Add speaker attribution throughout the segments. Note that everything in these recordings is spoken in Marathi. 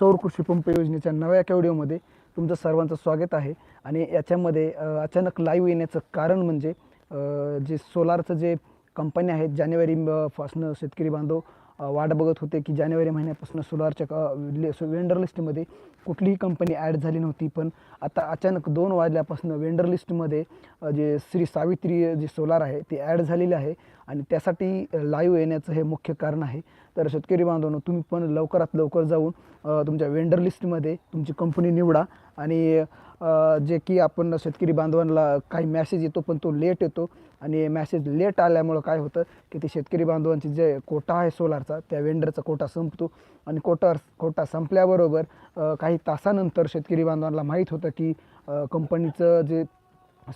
Speaker 1: सौर कृषी पंप योजनेच्या नव्या एका व्हिडिओमध्ये तुमचं सर्वांचं स्वागत आहे. आणि याच्यामध्ये अचानक लाईव्ह येण्याचं कारण म्हणजे जे सोलारचं जे कंपनी आहेत जानेवारी पासनं शेतकरी बांधव वाट बघत होते की जानेवारी महिन्यापासून सोलारच्या वेंडर लिस्टमध्ये कुठलीही कंपनी ॲड झाली नव्हती पण आता अचानक दोन वाजल्यापासून वेंडर लिस्टमध्ये जे श्री सावित्री जे सोलार आहे ते ॲड झालेले आहे. आणि त्यासाठी लाईव्ह येण्याचं हे मुख्य कारण आहे. तर शेतकरी बांधवांनो तुम्ही पण लवकरात लवकर जाऊन तुमच्या वेंडर लिस्टमध्ये तुमची कंपनी निवडा. आणि जे की आपण शेतकरी बांधवांना काही मॅसेज येतो पण तो लेट येतो. आणि मॅसेज लेट आल्यामुळं काय होतं की ते शेतकरी बांधवांची जे कोटा आहे सोलारचा त्या वेंडरचा कोटा संपतो. आणि कोटा कोटा संपल्याबरोबर काही तासानंतर शेतकरी बांधवांना माहीत होतं की कंपनीचं जे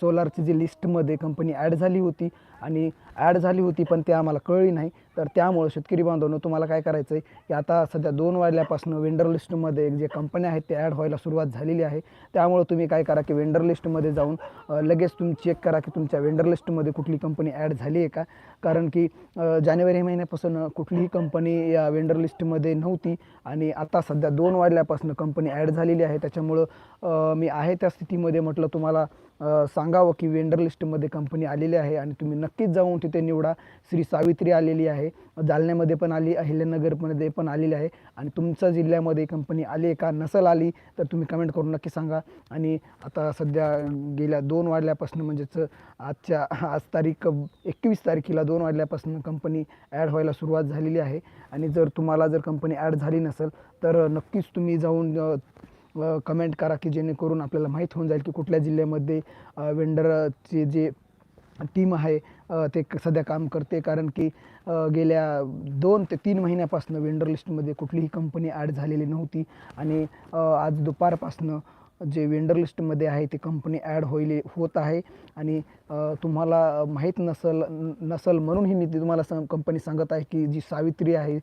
Speaker 1: सोलारची जी लिस्टमध्ये कंपनी ॲड झाली होती. आणि ॲड झाली होती पण ते आम्हाला कळली नाही. तर त्यामुळं शेतकरी बांधवांनो तुम्हाला काय करायचं आहे की आता सध्या दोन वाजल्यापासून वेंडर लिस्टमध्ये जे कंपन्या आहेत ते ॲड व्हायला सुरुवात झालेली आहे. त्यामुळं तुम्ही काय करा की वेंडर लिस्टमध्ये जाऊन लगेच तुम्ही चेक करा की तुमच्या वेंडर लिस्टमध्ये कुठली कंपनी ॲड झाली आहे का? कारण की जानेवारी महिन्यापासून कुठलीही कंपनी या वेंडर लिस्टमध्ये नव्हती आणि आता सध्या दोन वाजल्यापासून कंपनी ॲड झालेली आहे. त्याच्यामुळं मी आहे त्या स्थितीमध्ये म्हटलं तुम्हाला सांगावं की वेंडर लिस्टमध्ये कंपनी आलेली आहे आणि तुम्ही नक्कीच जाऊन तिथे निवडा. श्री सावित्री आलेली आहे. जालन्यामध्ये पण आली अहिल्यानगरमध्ये पण आलेली आहे. आणि तुमच्या जिल्ह्यामध्ये कंपनी आली आहे का? नसल आली तर तुम्ही कमेंट करून नक्की सांगा. आणि आता सध्या गेल्या दोन वाजल्यापासून म्हणजेच आजच्या आज तारीख एकवीस तारखेला दोन वाजल्यापासून कंपनी ॲड व्हायला सुरुवात झालेली आहे. आणि जर तुम्हाला जर कंपनी ॲड झाली नसेल तर नक्कीच तुम्ही जाऊन कमेंट करा की जेणेकरून आपल्याला माहीत होऊन जाईल की कुठल्या जिल्ह्यामध्ये वेंडरचे जे टीम आहे ते क- सध्या काम करते. कारण की गेल्या दोन ते तीन महिन्यापासून वेंडर लिस्टमध्ये कुठलीही कंपनी ॲड झालेली नव्हती. आणि आज दुपारपासनं जे वेंडर लिस्टमध्ये आहे ते कंपनी ॲड होईल होत आहे. आणि तुम्हाला माहीत नसल न- नसल म्हणूनही मी ती तुम्हाला सं कंपनी सांगत आहे की जी सावित्री आहे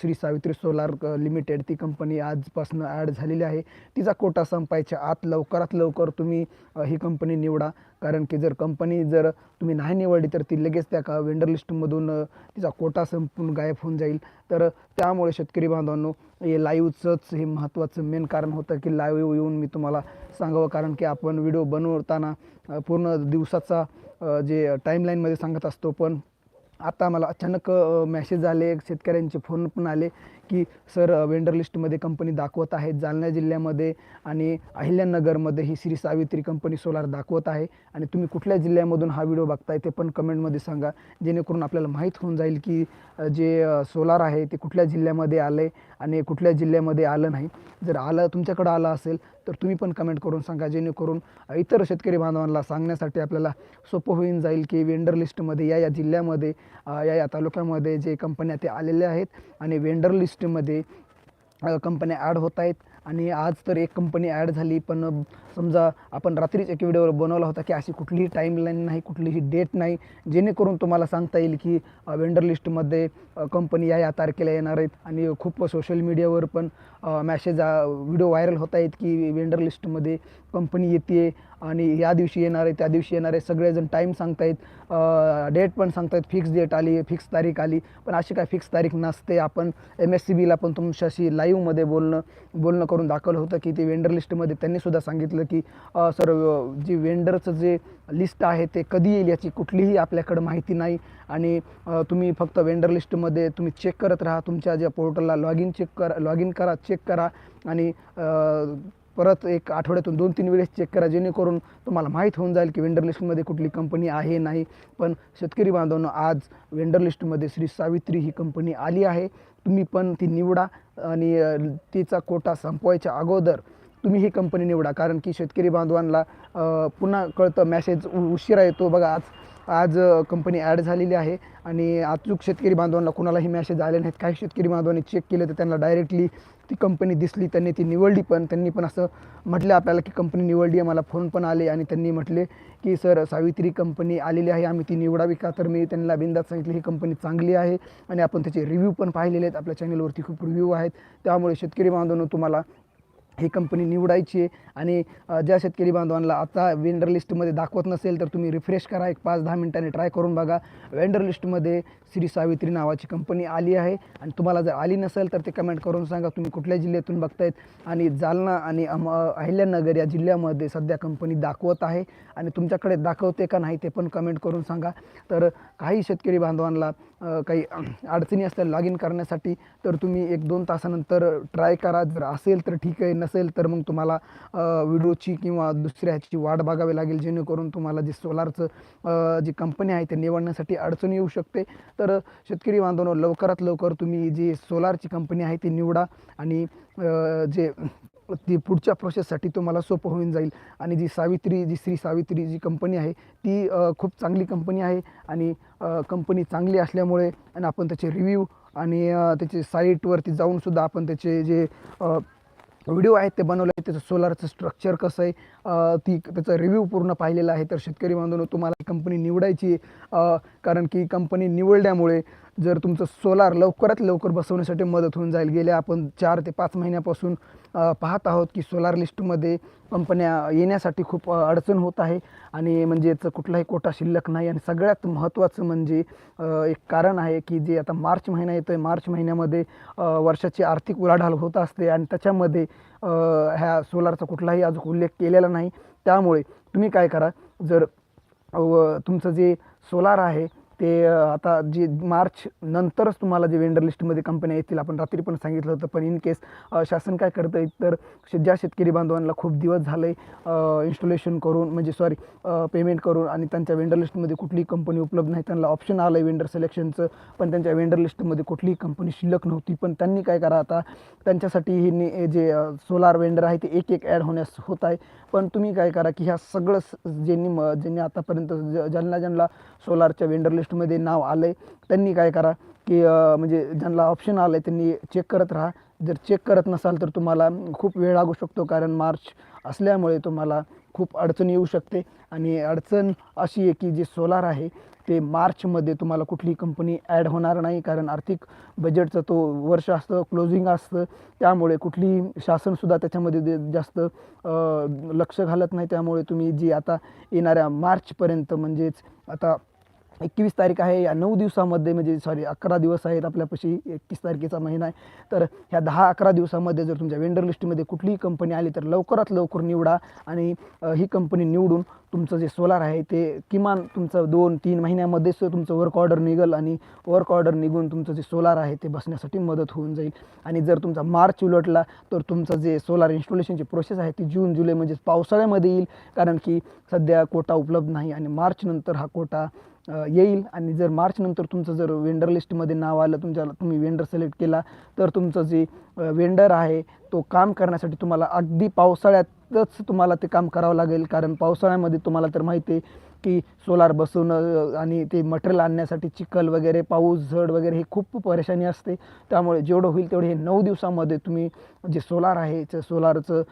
Speaker 1: श्री सावित्री सोलार लिमिटेड ती कंपनी आजपासून ॲड झालेली आहे. तिचा कोटा संपायच्या आत लवकरात लवकर तुम्ही ही कंपनी निवडा. कारण की जर कंपनी जर तुम्ही नाही निवडली तर ती लगेच त्या का वेंडर लिस्टमधून तिचा कोटा संपून गायब होऊन जाईल. तर त्यामुळे शेतकरी बांधवांनो हे लाईव्हचंच हे महत्त्वाचं मेन कारण होतं की लाईव्ह येऊन मी तुम्हाला सांगावं. कारण की आपण व्हिडिओ बनवताना पूर्ण दिवसाचा जे टाईमलाईनमध्ये सांगत असतो. पण आता मला अचानक मॅसेज आले शेतकऱ्यांचे फोन पण आले. की सर वेंडर लिस्टमध्ये कंपनी दाखवत आहे जालना जिल्ह्यामध्ये आणि अहिल्यानगरमध्ये ही श्री सावित्री कंपनी सोलार दाखवत आहे. आणि तुम्ही कुठल्या जिल्ह्यामधून हा व्हिडिओ बघताय ते पण कमेंटमध्ये सांगा. जेणेकरून आपल्याला माहीत होऊन जाईल की जे सोलार आहे ते कुठल्या जिल्ह्यामध्ये आलं आहे आणि कुठल्या जिल्ह्यामध्ये आलं नाही. जर आलं तुमच्याकडं आलं असेल तर तुम्ही पण कमेंट करून सांगा. जेणेकरून इतर शेतकरी बांधवांना सांगण्यासाठी आपल्याला सोपं होऊन जाईल की वेंडर लिस्टमध्ये या या जिल्ह्यामध्ये या या तालुक्यामध्ये जे कंपन्या ते आलेल्या आहेत. आणि वेंडर लिस्ट इंडस्ट्रीमध्ये कंपन्या ॲड होत आहेत. आणि आज तर एक कंपनी ॲड झाली पण समजा आपण रात्रीच एक व्हिडिओ बनवला होता की अशी कुठलीही टाईमलाईन नाही कुठलीही डेट नाही जेणेकरून तुम्हाला सांगता येईल की वेंडर लिस्टमध्ये कंपनी या या तारखेला येणार आहेत. आणि खूप सोशल मीडियावर पण मॅसेज व्हिडिओ व्हायरल होत आहेत की वेंडर लिस्टमध्ये कंपनी येते आणि या दिवशी येणार आहे त्या दिवशी येणार आहे सगळेजण टाईम सांगतायत. डेट पण सांगतायत. फिक्स डेट आली फिक्स तारीख आली. पण अशी काय फिक्स तारीख नसते. आपण एम एस सी बीला पण तुमच्याशी लाईव्हमध्ये बोलणं बोलणं करून दाखवलं होतं की ते वेंडर लिस्टमध्ये त्यांनीसुद्धा सांगितलं की सर जी वेंडरचं जे लिस्ट आहे ते कधी येईल याची कुठलीही आपल्याकडं माहिती नाही. आणि तुम्ही फक्त वेंडर लिस्टमध्ये तुम्ही चेक करत राहा. तुमच्या ज्या पोर्टलला लॉग इन चेक करा लॉग इन करा चेक करा. आणि परत एक आठवड्यातून दोन तीन वेळेस चेक करा जेणेकरून तुम्हाला माहीत होऊन जाईल की वेंडर लिस्टमध्ये कुठली कंपनी आहे नाही. पण शेतकरी बांधवांनो आज वेंडर लिस्टमध्ये श्री सावित्री ही कंपनी आली आहे. तुम्ही पण ती निवडा आणि तिचा कोटा संपवायच्या अगोदर तुम्ही ही कंपनी निवडा. कारण की शेतकरी बांधवांना पुन्हा कळतं मॅसेज उशिरा येतो. बघा आज आज कंपनी ॲड झालेली आहे आणि अचूक शेतकरी बांधवांना कुणालाही मॅसेज आले नाहीत. काही शेतकरी बांधवांनी चेक केलं तर त्यांना डायरेक्टली ती कंपनी दिसली त्यांनी ती निवडली पण त्यांनी पण असं म्हटलं आपल्याला की कंपनी निवडली आहे मला फोन पण आले आणि त्यांनी म्हटले की सर सावित्री कंपनी आलेली आहे आम्ही ती निवडावी का? तर मी त्यांना बिंदात सांगितलं ही कंपनी चांगली आहे आणि आपण त्याचे रिव्ह्यू पण पाहिलेले आहेत आपल्या चॅनलवरती खूप रिव्ह्यू आहेत. त्यामुळे शेतकरी बांधवांनो तुम्हाला ही कंपनी निवडायची आहे. आणि ज्या शेतकरी बांधवांना आता वेंडर लिस्टमध्ये दाखवत नसेल तर तुम्ही रिफ्रेश करा. एक पाच दहा मिनिटांनी ट्राय करून बघा. वेंडर लिस्टमध्ये श्री सावित्री नावाची कंपनी आली आहे. आणि तुम्हाला जर आली नसेल तर ते कमेंट करून सांगा. तुम्ही कुठल्या जिल्ह्यातून बघतायत? आणि जालना आणि अम अहिल्यानगर या जिल्ह्यामध्ये सध्या कंपनी दाखवत आहे. आणि तुमच्याकडे दाखवते का नाही ते पण कमेंट करून सांगा. तर काही शेतकरी बांधवांना काही अडचणी असल्या लॉग इन करण्यासाठी तर तुम्ही एक दोन तासानंतर ट्राय करा. जर असेल तर ठीक आहे नसेल तर मग तुम्हाला व्हिडिओची किंवा दुसऱ्या ह्याची वाट बघावी लागेल जेणेकरून तुम्हाला जे सोलारचं जी कंपनी आहे ते निवडण्यासाठी अडचण येऊ शकते. तर शेतकरी बांधवांनो लवकरात लवकर तुम्ही जी सोलारची कंपनी आहे ती निवडा आणि जे ती पुढच्या प्रोसेससाठी तुम्हाला सोपं होऊन जाईल. आणि जी सावित्री जी श्री सावित्री जी कंपनी आहे ती खूप चांगली कंपनी आहे. आणि कंपनी चांगली असल्यामुळे आणि आपण त्याचे रिव्ह्यू आणि त्याचे साईटवरती जाऊनसुद्धा आपण त्याचे जे व्हिडिओ आहेत ते बनवले आहेत. त्याचं सोलारचं स्ट्रक्चर कसं आहे? ती त्याचा रिव्ह्यू पूर्ण पाहिलेला आहे. तर शेतकरी बांधवांनो तुम्हाला कंपनी निवडायची आहे. कारण की कंपनी निवडल्यामुळे जर तुमचं सोलार लवकरात लवकर बसवण्यासाठी मदत होऊन जाईल. गेल्या आपण चार ते पाच महिन्यापासून पाहत आहोत की सोलार लिस्टमध्ये कंपन्या येण्यासाठी खूप अडचण होत आहे. आणि म्हणजे याचं कुठलाही कोटा शिल्लक नाही. आणि सगळ्यात महत्त्वाचं म्हणजे एक कारण आहे की जे आता मार्च महिना येतो आहे मार्च महिन्यामध्ये वर्षाची आर्थिक उलाढाल होत असते. आणि त्याच्यामध्ये ह्या सोलारचा कुठलाही अजून उल्लेख केलेला नाही. त्यामुळे तुम्ही काय करा जर तुमचं जे सोलार आहे ते आता जे मार्च नंतरच तुम्हाला जे वेंडर लिस्टमध्ये कंपन्या येतील आपण रात्री पण सांगितलं होतं पण इन केस शासन काय करतं तर ज्या शेतकरी बांधवांना खूप दिवस झाले इन्स्टॉलेशन करून म्हणजे सॉरी पेमेंट करून आणि त्यांच्या वेंडर लिस्टमध्ये कुठलीही कंपनी उपलब्ध नाही त्यांना ऑप्शन आलं आहे वेंडर सिलेक्शनचं पण त्यांच्या वेंडर लिस्टमध्ये कुठलीही कंपनी शिल्लक नव्हती पण त्यांनी काय करा आता त्यांच्यासाठी हे जे सोलार वेंडर आहे ते एक एक ॲड होण्यास होत आहे. पण तुम्ही काय करा की ह्या सगळं ज्यांनी म ज्यांनी आतापर्यंत ज- ज्यांना ज्यांना सोलारच्या वेंडर लिस्ट लिस्टमध्ये नाव आलं आहे त्यांनी काय करा की म्हणजे ज्यांना ऑप्शन आलं आहे त्यांनी चेक करत राहा. जर चेक करत नसाल तर तुम्हाला खूप वेळ लागू शकतो कारण मार्च असल्यामुळे तुम्हाला खूप अडचण येऊ शकते. आणि अडचण अशी आहे की जे सोलार आहे ते मार्चमध्ये तुम्हाला कुठली कंपनी ॲड होणार नाही कारण आर्थिक बजेटचं तो वर्ष असतं क्लोजिंग असतं. त्यामुळे कुठली शासनसुद्धा त्याच्यामध्ये जास्त लक्ष घालत नाही. त्यामुळे तुम्ही जी आता येणाऱ्या मार्चपर्यंत म्हणजेच आता एकवीस तारीख आहे या नऊ दिवसामध्ये म्हणजे सॉरी अकरा दिवस आहेत आपल्यापाशी एकतीस तारखेचा महिना आहे. तर ह्या दहा अकरा दिवसामध्ये जर तुमच्या वेंडर लिस्टमध्ये कुठलीही कंपनी आली तर लवकरात लवकर निवडा आणि ही कंपनी निवडून तुमचं जे सोलार आहे ते किमान तुमचं दोन तीन महिन्यामध्येच तुमचं वर्क ऑर्डर निघेल आणि वर्क ऑर्डर निघून तुमचं जे सोलार आहे ते बसण्यासाठी मदत होऊन जाईल. आणि जर तुमचा मार्च उलटला तर तुमचं जे सोलार इन्स्टॉलेशनची प्रोसेस आहे ती जून जुलै म्हणजे पावसाळ्यामध्ये येईल. कारण की सध्या कोटा उपलब्ध नाही आणि मार्चनंतर हा कोटा येईल. आणि जर मार्च नंतर तुमचं जर वेंडर लिस्टमध्ये नाव आलं तुमच्या तुम्ही वेंडर सिलेक्ट केला तर तुमचं जे वेंडर आहे तो काम करण्यासाठी तुम्हाला अगदी पावसाळ्यातच तुम्हाला ते काम करावं लागेल. कारण पावसाळ्यामध्ये तुम्हाला तर माहिती आहे की सोलार बसवणं आणि ते मटेरियल आणण्यासाठी चिखल वगैरे पाऊस झड वगैरे हे खूप परेशानी असते. त्यामुळे जेवढं होईल तेवढे हे नऊ दिवसामध्ये तुम्ही जे सोलार आहे ते सोलारचं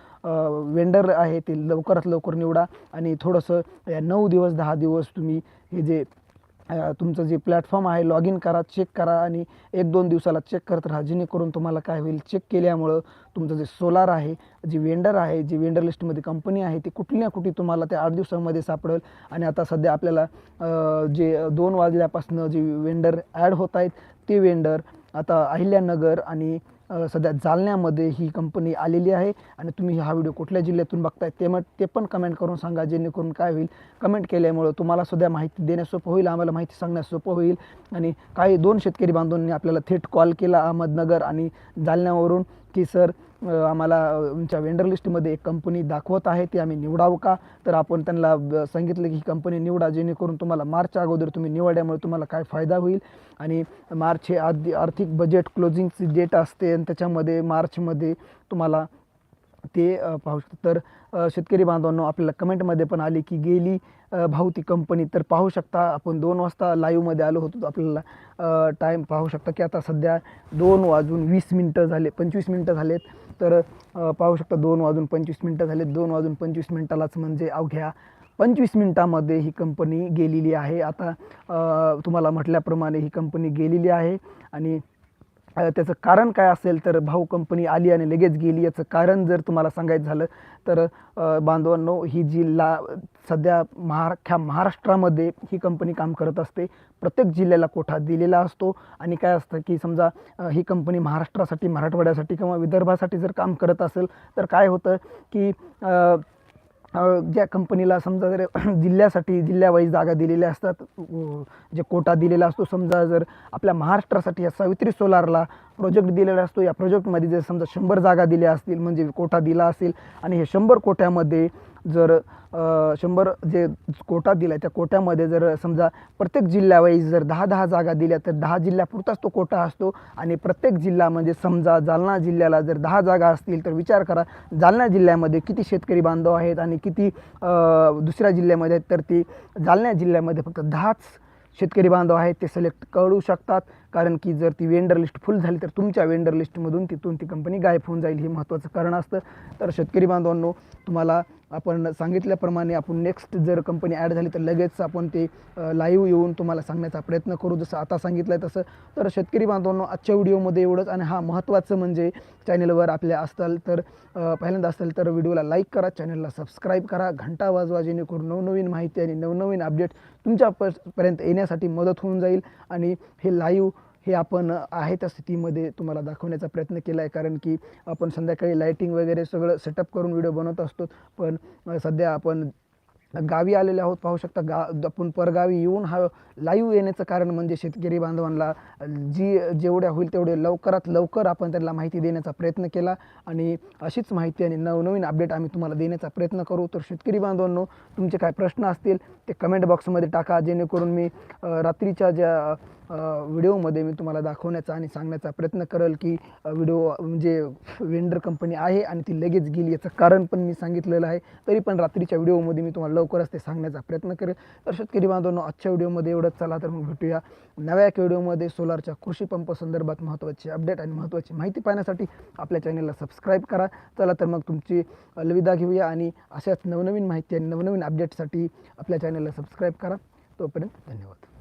Speaker 1: वेंडर आहे ते लवकरात लवकर निवडा. आणि थोडंसं या नऊ दिवस दहा दिवस तुम्ही हे जे तुमचं जे प्लॅटफॉर्म आहे लॉग इन करा चेक करा आणि एक दोन दिवसाला चेक करत राहा. जेणेकरून तुम्हाला काय होईल चेक केल्यामुळं तुमचं जे सोलार आहे जी वेंडर आहे जी वेंडर लिस्टमध्ये कंपनी आहे ती कुठली ना कुठली तुम्हाला त्या आठ दिवसामध्ये सापडेल. आणि आता सध्या आपल्याला जे दोन वाजल्यापासून जे वेंडर ॲड होत आहेत ते वेंडर आता अहिल्यानगर आणि सध्या जालन्यामध्ये ही कंपनी आलेली आहे. आणि तुम्ही हा व्हिडिओ कुठल्या जिल्ह्यातून बघताय ते मग ते पण कमेंट करून सांगा जेणेकरून काय होईल? कमेंट केल्यामुळं तुम्हाला सुद्धा माहिती देण्यास सोपं होईल आम्हाला माहिती सांगण्यास सोपं होईल. आणि काही दोन शेतकरी बांधवांनी आपल्याला थेट कॉल केला अहमदनगर आणि जालन्यावरून की सर आम्हाला आमच्या तुमच्या वेंडर लिस्टमध्ये एक कंपनी दाखवत आहे ती आम्ही निवडावं का? तर आपण त्यांना सांगितलं की ही कंपनी निवडा जेणेकरून तुम्हाला मार्च अगोदर तुम्ही निवडल्यामुळे तुम्हाला काय फायदा होईल. आणि मार्च हे आधी आर्थिक बजेट क्लोजिंगची डेट असते आणि त्याच्यामध्ये मार्चमध्ये तुम्हाला ते पाहू शकता. तर शेतकरी बांधवांनो आपल्याला कमेंटमध्ये पण आली की गेली भाऊ ती कंपनी तर पाहू शकता. आपण दोन वाजता लाईव्हमध्ये आलो होतो तर आपल्याला टाईम पाहू शकता की आता सध्या दोन वाजून वीस मिनटं झाले पंचवीस मिनटं झालेत. तर पाहू शकता दोन वाजून पंचवीस मिनटं झाले दोन वाजून पंचवीस मिनटालाच म्हणजे अवघ्या पंचवीस मिनटामध्ये ही कंपनी गेलेली आहे. आता तुम्हाला म्हटल्याप्रमाणे ही कंपनी गेलेली आहे आणि त्याचं कारण काय असेल तर भाऊ कंपनी आली आणि लगेच गेली याचं कारण जर तुम्हाला सांगायचं झालं तर बांधवांनो ही जी ला सध्या महारा महाराष्ट्रामध्ये ही कंपनी काम करत असते. प्रत्येक जिल्ह्याला कोठा दिलेला असतो आणि काय असतं की समजा ही कंपनी महाराष्ट्रासाठी मराठवाड्यासाठी किंवा विदर्भासाठी जर काम करत असेल तर काय होतं की ज्या कंपनीला समजा जर जिल्ह्यासाठी जिल्ह्यावाईज जागा दिलेल्या असतात जे कोटा दिलेला असतो समजा जर आपल्या महाराष्ट्रासाठी या सावित्री सोलारला प्रोजेक्ट दिलेला असतो या प्रोजेक्टमध्ये जर समजा शंभर जागा दिल्या असतील म्हणजे कोटा दिला असेल आणि हे शंभर कोट्यामध्ये जर शंभर जे कोटा दिला आहे त्या कोट्यामध्ये जर समजा प्रत्येक जिल्ह्यावाईज जर दहा दहा जागा दिल्या तर दहा जिल्ह्यापुरताच तो कोटा असतो. आणि प्रत्येक जिल्हा म्हणजे समजा जालना जिल्ह्याला जर दहा जागा असतील तर विचार करा जालना जिल्ह्यामध्ये किती शेतकरी बांधव आहेत आणि किती दुसऱ्या जिल्ह्यामध्ये आहेत तर ती जालना जिल्ह्यामध्ये फक्त दहाच शेतकरी बांधव आहेत ते सिलेक्ट करू शकतात. कारण की जर ती वेंडर लिस्ट फुल झाली तर तुमच्या वेंडर लिस्टमधून तिथून ती कंपनी गायब होऊन जाईल हे महत्त्वाचं कारण असतं. तर शेतकरी बांधवांनो तुम्हाला आपण सांगितल्याप्रमाणे आपण नेक्स्ट जर कंपनी ॲड झाली तर लगेच आपण ते लाईव्ह येऊन तुम्हाला सांगण्याचा प्रयत्न करू. जसं आता सांगितलं आहे तसं. तर शेतकरी बांधवांनो आजच्या व्हिडिओमध्ये एवढंच. आणि हा महत्त्वाचं म्हणजे चॅनलवर आपल्या असाल तर पहिल्यांदा असेल तर व्हिडिओला लाईक करा चॅनलला सबस्क्राईब करा. घंटा वाजवा जेणेकरून नवनवीन माहिती आणि नवनवीन अपडेट तुमच्या येण्यास करण्यासाठी मदत होऊन जाईल आणि हे लाईव्ह हे आपण आहे त्या स्थितीमध्ये तुम्हाला दाखवण्याचा प्रयत्न केला आहे कारण की आपण संध्याकाळी लाईटिंग वगैरे सगळं सेटअप करून व्हिडिओ बनवत असतो. पण सध्या आपण गावी आलेले आहोत पाहू शकता गा आपण परगावी येऊन हा लाईव्ह येण्याचं कारण म्हणजे शेतकरी बांधवांना जी जेवढ्या होईल तेवढे लवकरात लवकर आपण त्यांना माहिती देण्याचा प्रयत्न केला. आणि अशीच माहिती आणि नवनवीन अपडेट आम्ही तुम्हाला देण्याचा प्रयत्न करू. तर शेतकरी बांधवांनो तुमचे काय प्रश्न असतील ते कमेंट बॉक्समध्ये टाका. जेणेकरून मी रात्रीच्या ज्या व्हिडिओमध्ये मी तुम्हाला दाखवण्याचा आणि सांगण्याचा प्रयत्न करेल की व्हिडिओ म्हणजे वेंडर कंपनी आहे आणि ती लगेच गेली याचं कारण पण मी सांगितलेलं आहे. तरी पण रात्रीच्या व्हिडिओमध्ये मी तुम्हाला लवकरच ते सांगण्याचा प्रयत्न करेल. तर शेतकरी बांधवांनो आजच्या व्हिडिओमध्ये एवढंच. चला तर मग भेटूया. नव्या एक व्हिडिओमध्ये सोलारच्या कृषी पंप संदर्भात महत्त्वाची अपडेट आणि महत्त्वाची माहिती पाहण्यासाठी आपल्या चॅनलला सबस्क्राईब करा. चला तर मग तुमची अलविदा घेऊया आणि अशाच नवनवीन माहिती आणि नवनवीन अपडेटसाठी आपल्या चॅनलला सबस्क्राईब करा. तोपर्यंत धन्यवाद.